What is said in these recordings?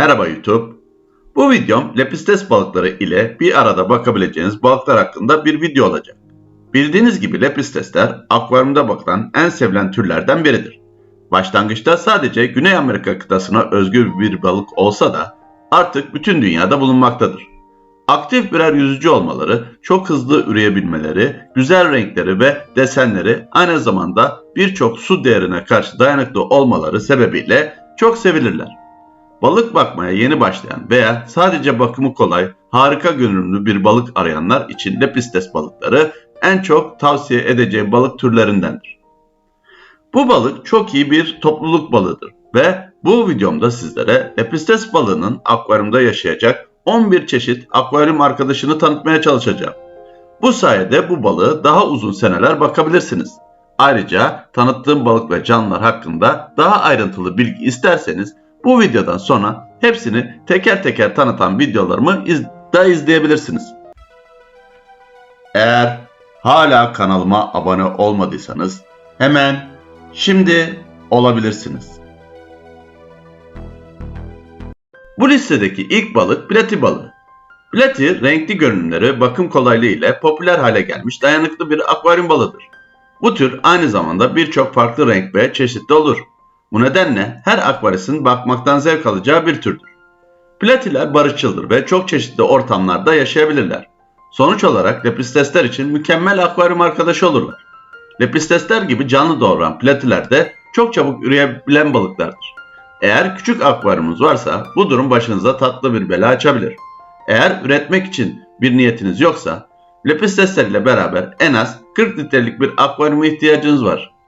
Merhaba YouTube. Bu videom lepistes balıkları ile bir arada bakabileceğiniz balıklar hakkında bir video olacak. Bildiğiniz gibi lepistesler akvaryumda bakılan en sevilen türlerden biridir. Başlangıçta sadece Güney Amerika kıtasına özgü bir balık olsa da artık bütün dünyada bulunmaktadır. Aktif birer yüzücü olmaları, çok hızlı üreyebilmeleri, güzel renkleri ve desenleri aynı zamanda birçok su değerine karşı dayanıklı olmaları sebebiyle çok sevilirler. Balık bakmaya yeni başlayan veya sadece bakımı kolay, harika görünümlü bir balık arayanlar için lepistes balıkları en çok tavsiye edeceğim balık türlerindendir. Bu balık çok iyi bir topluluk balığıdır ve bu videomda sizlere lepistes balığının akvaryumda yaşayacak 11 çeşit akvaryum arkadaşını tanıtmaya çalışacağım. Bu sayede bu balığı daha uzun seneler bakabilirsiniz. Ayrıca tanıttığım balık ve canlılar hakkında daha ayrıntılı bilgi isterseniz bu videodan sonra hepsini teker teker tanıtan videolarımı iz da izleyebilirsiniz. Eğer hala kanalıma abone olmadıysanız hemen şimdi olabilirsiniz. Bu listedeki ilk balık plati balığı. Plati renkli görünümleri bakım kolaylığı ile popüler hale gelmiş dayanıklı bir akvaryum balığıdır. Bu tür aynı zamanda birçok farklı renk ve çeşitli olur. Bu nedenle her akvarisin bakmaktan zevk alacağı bir türdür. Platiler barışçıldır ve çok çeşitli ortamlarda yaşayabilirler. Sonuç olarak lepistesler için mükemmel akvaryum arkadaşı olurlar. Lepistesler gibi canlı doğuran platiler de çok çabuk üreyebilen balıklardır. Eğer küçük akvaryumunuz varsa bu durum başınıza tatlı bir bela açabilir. Eğer üretmek için bir niyetiniz yoksa lepistesler ile beraber en az 40 litrelik bir akvaryuma ihtiyacınız var.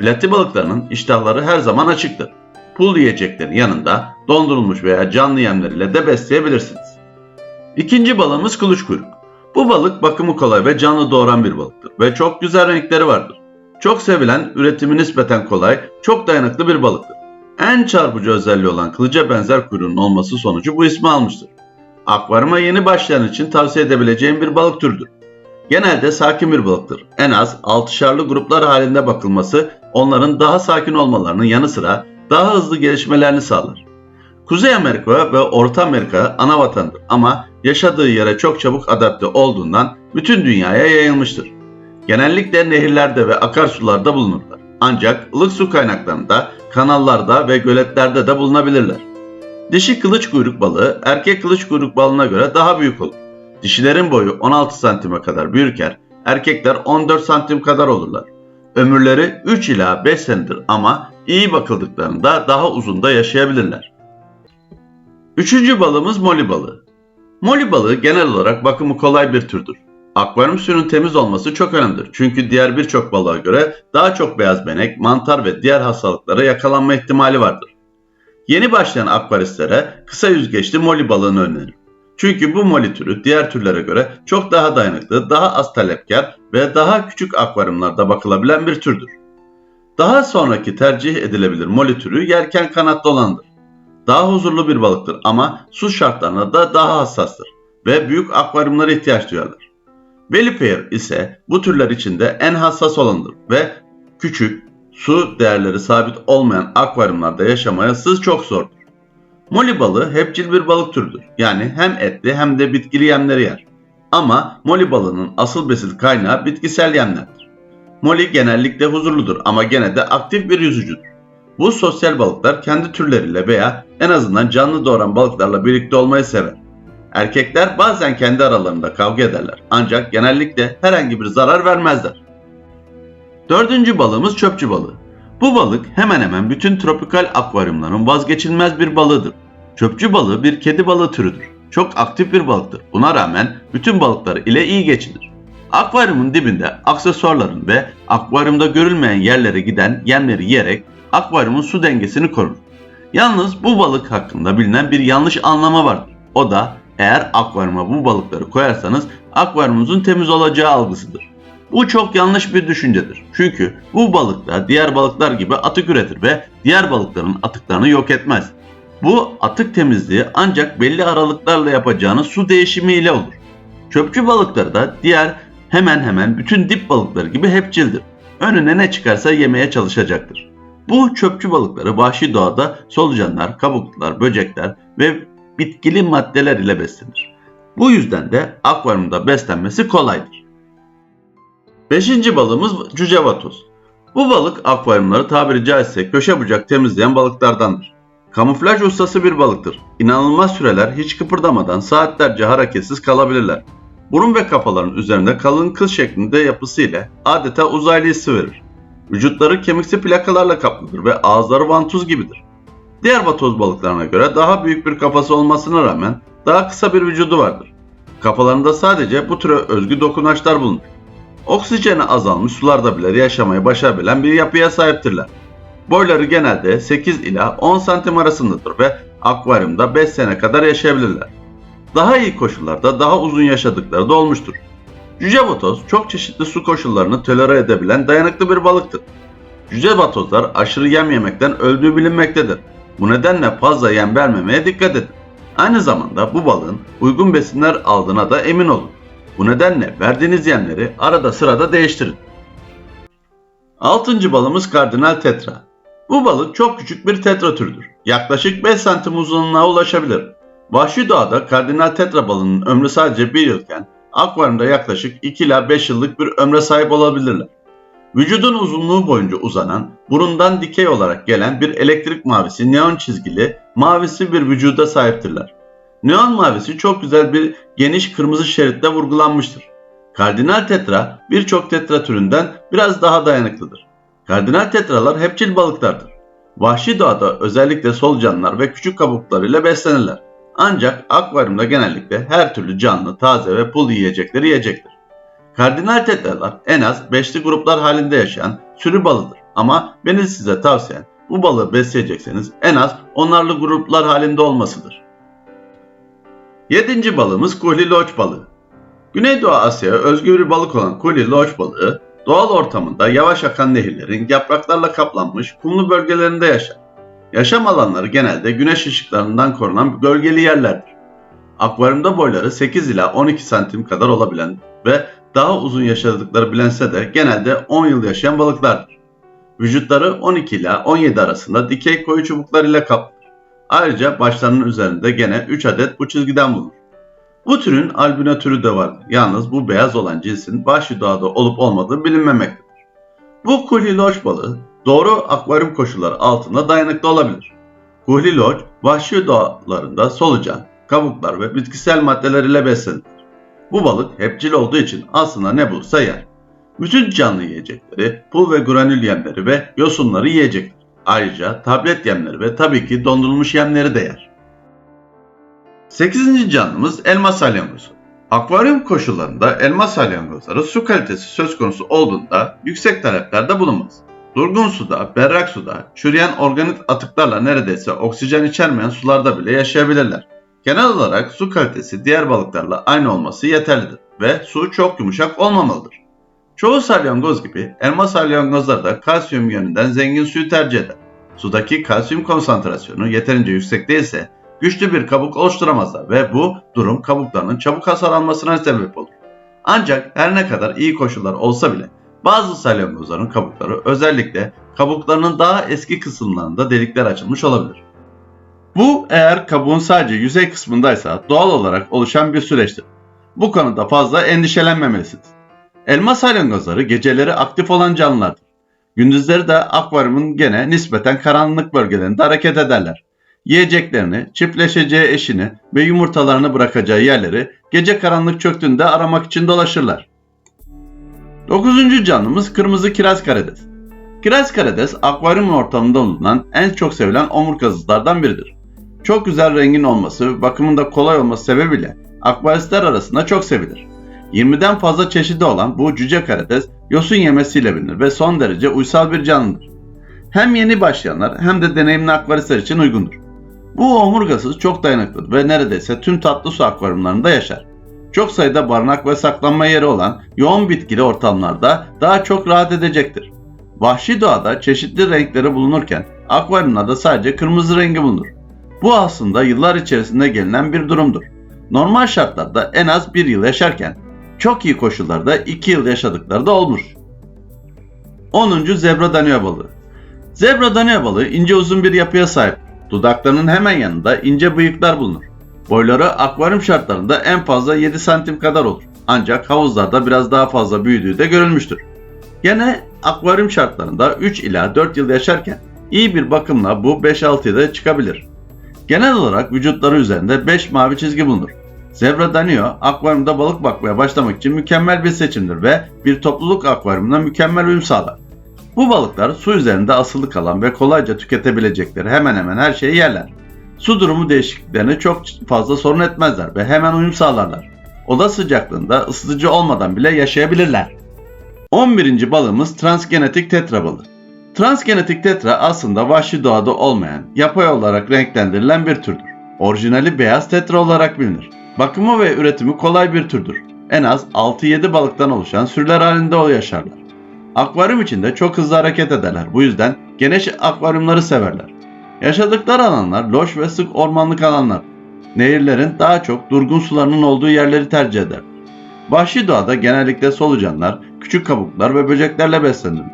Plati balıklarının iştahları her zaman açıktır. Pul yiyeceklerin yanında dondurulmuş veya canlı yemler ile de besleyebilirsiniz. İkinci balığımız kılıç kuyruk. Bu balık bakımı kolay ve canlı doğuran bir balıktır ve çok güzel renkleri vardır. Çok sevilen, üretimi nispeten kolay, çok dayanıklı bir balıktır. En çarpıcı özelliği olan kılıca benzer kuyruğunun olması sonucu bu ismi almıştır. Akvaryuma yeni başlayan için tavsiye edebileceğim bir balık türüdür. Genelde sakin bir balıktır. En az 6'şarlı gruplar halinde bakılması onların daha sakin olmalarının yanı sıra daha hızlı gelişmelerini sağlar. Kuzey Amerika ve Orta Amerika ana vatandır ama yaşadığı yere çok çabuk adapte olduğundan bütün dünyaya yayılmıştır. Genellikle nehirlerde ve akarsularda bulunurlar. Ancak ılık su kaynaklarında, kanallarda ve göletlerde de bulunabilirler. Dişi kılıç kuyruk balığı erkek kılıç kuyruk balığına göre daha büyük olur. Dişilerin boyu 16 santime kadar büyürken erkekler 14 santim kadar olurlar. Ömürleri 3 ila 5 senedir ama iyi bakıldıklarında daha uzun da yaşayabilirler. Üçüncü balığımız moli balığı. Moli balığı genel olarak bakımı kolay bir türdür. Akvaryum suyunun temiz olması çok önemlidir. Çünkü diğer birçok balığa göre daha çok beyaz benek, mantar ve diğer hastalıklara yakalanma ihtimali vardır. Yeni başlayan akvaristlere kısa yüzgeçli moli balığını öneririm. Çünkü bu moli türü diğer türlere göre çok daha dayanıklı, daha az talepkar ve daha küçük akvaryumlarda bakılabilen bir türdür. Daha sonraki tercih edilebilir moli türü yelken kanatlı olandır. Daha huzurlu bir balıktır ama su şartlarına da daha hassastır ve büyük akvaryumlara ihtiyaç duyarlar. Belly ise bu türler içinde en hassas olandır ve küçük, su değerleri sabit olmayan akvaryumlarda yaşamaya sız çok zordur. Moli balığı hepçil bir balık türüdür. Yani hem etli hem de bitkili yemleri yer. Ama moli balığının asıl besin kaynağı bitkisel yemlerdir. Moli genellikle huzurludur ama gene de aktif bir yüzücüdür. Bu sosyal balıklar kendi türleriyle veya en azından canlı doğuran balıklarla birlikte olmayı sever. Erkekler bazen kendi aralarında kavga ederler ancak genellikle herhangi bir zarar vermezler. Dördüncü balığımız çöpçü balığı. Bu balık hemen hemen bütün tropikal akvaryumların vazgeçilmez bir balığıdır. Çöpçü balığı bir kedi balığı türüdür. Çok aktif bir balıktır. Buna rağmen bütün balıklar ile iyi geçinir. Akvaryumun dibinde aksesuarların ve akvaryumda görülmeyen yerlere giden yemleri yiyerek akvaryumun su dengesini korur. Yalnız bu balık hakkında bilinen bir yanlış anlama vardır. O da eğer akvaryuma bu balıkları koyarsanız akvaryumunuzun temiz olacağı algısıdır. Bu çok yanlış bir düşüncedir. Çünkü bu balık da diğer balıklar gibi atık üretir ve diğer balıkların atıklarını yok etmez. Bu atık temizliği ancak belli aralıklarla yapacağınız su değişimiyle olur. Çöpçü balıkları da diğer hemen hemen bütün dip balıkları gibi hepçildir. Önüne ne çıkarsa yemeye çalışacaktır. Bu çöpçü balıkları vahşi doğada solucanlar, kabuklular, böcekler ve bitkili maddeler ile beslenir. Bu yüzden de akvaryumda beslenmesi kolaydır. Beşinci balığımız cücevatoz. Bu balık akvaryumları tabiri caizse köşe bucak temizleyen balıklardandır. Kamuflaj ustası bir balıktır. İnanılmaz süreler hiç kıpırdamadan saatlerce hareketsiz kalabilirler. Burun ve kafaların üzerinde kalın kıl şeklinde yapısı ile adeta uzaylı hissi verir. Vücutları kemiksi plakalarla kaplıdır ve ağızları vantuz gibidir. Diğer vatoz balıklarına göre daha büyük bir kafası olmasına rağmen daha kısa bir vücudu vardır. Kafalarında sadece bu türe özgü dokunaçlar bulunur. Oksijeni azalmış sularda bile yaşamayı başarabilen bir yapıya sahiptirler. Boyları genelde 8 ila 10 santim arasındadır ve akvaryumda 5 sene kadar yaşayabilirler. Daha iyi koşullarda daha uzun yaşadıkları da olmuştur. Cücebatozz çok çeşitli su koşullarını tolere edebilen dayanıklı bir balıktır. Cücebatozlar aşırı yem yemekten öldüğü bilinmektedir. Bu nedenle fazla yem vermemeye dikkat edin. Aynı zamanda bu balığın uygun besinler aldığına da emin olun. Bu nedenle verdiğiniz yemleri arada sırada değiştirin. Altıncı balımız kardinal tetra. Bu balık çok küçük bir tetra türüdür. Yaklaşık 5 santim uzunluğuna ulaşabilir. Vahşi doğada kardinal tetra balığının ömrü sadece 1 yılken akvaryumda yaklaşık 2 ila 5 yıllık bir ömre sahip olabilirler. Vücudun uzunluğu boyunca uzanan, burundan dikey olarak gelen bir elektrik mavisi neon çizgili, mavisi bir vücuda sahiptirler. Neon mavisi çok güzel bir geniş kırmızı şeritle vurgulanmıştır. Kardinal tetra birçok tetra türünden biraz daha dayanıklıdır. Kardinal tetralar hepçil balıklardır. Vahşi doğada özellikle solucanlar ve küçük kabuklarıyla beslenirler. Ancak akvaryumda genellikle her türlü canlı, taze ve pul yiyecekleri yiyecektir. Kardinal tetralar en az beşli gruplar halinde yaşayan sürü balığıdır. Ama benim size tavsiyem bu balığı besleyecekseniz en az onarlı gruplar halinde olmasıdır. Yedinci balığımız Kuhli Loç balığı. Güneydoğu Asya'ya özgü bir balık olan Kuhli Loç balığı doğal ortamında yavaş akan nehirlerin yapraklarla kaplanmış kumlu bölgelerinde yaşar. Yaşam alanları genelde güneş ışıklarından korunan gölgeli yerlerdir. Akvaryumda boyları 8 ila 12 santim kadar olabilen ve daha uzun yaşadıkları bilinse de genelde 10 yıl yaşayan balıklardır. Vücutları 12 ila 17 arasında dikey koyu çubuklar ile kaplıdır. Ayrıca başlarının üzerinde gene 3 adet bu çizgiden bulunur. Bu türün albino türü de vardır. Yalnız bu beyaz olan cinsin vahşi doğada olup olmadığı bilinmemektedir. Bu kuhliloç balığı doğru akvaryum koşulları altında dayanıklı olabilir. Kuhliloç vahşi doğalarında solucan, kabuklar ve bitkisel maddeler ile beslenir. Bu balık hepcil olduğu için aslında ne bulursa yer. Bütün canlı yiyecekleri, pul ve granül yemleri ve yosunları yiyecektir. Ayrıca tablet yemleri ve tabii ki dondurulmuş yemleri de yer. 8. canlımız elma salyangozu. Akvaryum koşullarında elma salyangozları su kalitesi söz konusu olduğunda yüksek taleplerde bulunmaz. Durgun suda, berrak suda, çürüyen organik atıklarla neredeyse oksijen içermeyen sularda bile yaşayabilirler. Genel olarak su kalitesi diğer balıklarla aynı olması yeterlidir ve su çok yumuşak olmamalıdır. Çoğu salyangoz gibi elma salyangozları da kalsiyum yönünden zengin suyu tercih eder. Sudaki kalsiyum konsantrasyonu yeterince yüksek değilse güçlü bir kabuk oluşturamazlar ve bu durum kabuklarının çabuk hasarlanmasına sebep olur. Ancak her ne kadar iyi koşullar olsa bile bazı salyangozların kabukları özellikle kabuklarının daha eski kısımlarında delikler açılmış olabilir. Bu eğer kabuğun sadece yüzey kısmındaysa doğal olarak oluşan bir süreçtir. Bu konuda fazla endişelenmemelisiniz. Elma salyangozları geceleri aktif olan canlılardır. Gündüzleri de akvaryumun gene nispeten karanlık bölgelerinde hareket ederler. Yiyeceklerini, çiftleşeceği eşini ve yumurtalarını bırakacağı yerleri gece karanlık çöktüğünde aramak için dolaşırlar. Dokuzuncu canlımız kırmızı kiraz karides. Kiraz karides akvaryum ortamında bulunan en çok sevilen omurgazızlardan biridir. Çok güzel rengin olması ve bakımında kolay olması sebebiyle akvaristler arasında çok sevilir. 20'den fazla çeşidi olan bu cüce karides yosun yemesiyle bilinir ve son derece uysal bir canlıdır. Hem yeni başlayanlar hem de deneyimli akvaristler için uygundur. Bu omurgasız çok dayanıklıdır ve neredeyse tüm tatlı su akvaryumlarında yaşar. Çok sayıda barınak ve saklanma yeri olan yoğun bitkili ortamlarda daha çok rahat edecektir. Vahşi doğada çeşitli renkleri bulunurken akvaryumlarda sadece kırmızı rengi bulunur. Bu aslında yıllar içerisinde gelinen bir durumdur. Normal şartlarda en az bir yıl yaşarken çok iyi koşullarda 2 yıl yaşadıkları da olmuş. 10. Zebra danıyor balığı. Zebra danaya balığı ince uzun bir yapıya sahip. Dudaklarının hemen yanında ince bıyıklar bulunur. Boyları akvaryum şartlarında en fazla 7 santim kadar olur. Ancak havuzlarda biraz daha fazla büyüdüğü de görülmüştür. Gene akvaryum şartlarında 3 ila 4 yıl yaşarken iyi bir bakımla bu 5-6 yılda çıkabilir. Genel olarak vücutları üzerinde 5 mavi çizgi bulunur. Zebra danio akvaryumda balık bakmaya başlamak için mükemmel bir seçimdir ve bir topluluk akvaryumuna mükemmel uyum sağlar. Bu balıklar su üzerinde asılı kalan ve kolayca tüketebilecekleri hemen hemen her şeyi yerler. Su durumu değişikliklerini çok fazla sorun etmezler ve hemen uyum sağlarlar. Oda sıcaklığında ısıtıcı olmadan bile yaşayabilirler. 11. balığımız transgenetik tetra balığı. Transgenetik tetra aslında vahşi doğada olmayan, yapay olarak renklendirilen bir türdür. Orijinali beyaz tetra olarak bilinir. Bakımı ve üretimi kolay bir türdür. En az 6-7 balıktan oluşan sürüler halinde o yaşarlar. Akvaryum içinde çok hızlı hareket ederler. Bu yüzden geniş akvaryumları severler. Yaşadıkları alanlar loş ve sık ormanlık alanlar. Nehirlerin daha çok durgun sularının olduğu yerleri tercih eder. Vahşi doğada genellikle solucanlar, küçük kabuklar ve böceklerle beslenir.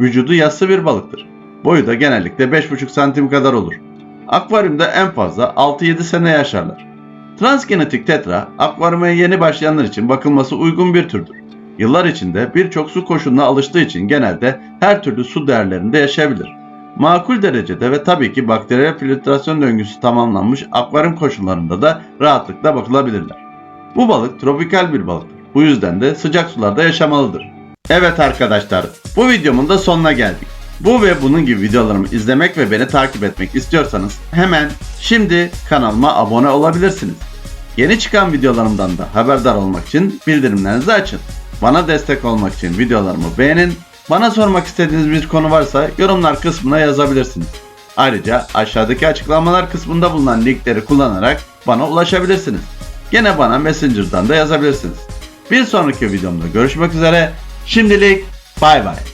Vücudu yassı bir balıktır. Boyu da genellikle 5,5 santim kadar olur. Akvaryumda en fazla 6-7 sene yaşarlar. Transgenetik tetra, akvaryuma yeni başlayanlar için bakılması uygun bir türdür. Yıllar içinde birçok su koşuluna alıştığı için genelde her türlü su değerlerinde yaşayabilir. Makul derecede ve tabii ki bakteriyel filtrasyon döngüsü tamamlanmış akvaryum koşullarında da rahatlıkla bakılabilirler. Bu balık tropikal bir balıktır. Bu yüzden de sıcak sularda yaşamalıdır. Evet arkadaşlar, bu videomun da sonuna geldik. Bu ve bunun gibi videolarımı izlemek ve beni takip etmek istiyorsanız hemen şimdi kanalıma abone olabilirsiniz. Yeni çıkan videolarımdan da haberdar olmak için bildirimlerinizi açın. Bana destek olmak için videolarımı beğenin. Bana sormak istediğiniz bir konu varsa yorumlar kısmına yazabilirsiniz. Ayrıca aşağıdaki açıklamalar kısmında bulunan linkleri kullanarak bana ulaşabilirsiniz. Gene bana Messenger'dan da yazabilirsiniz. Bir sonraki videomda görüşmek üzere. Şimdilik bay bay.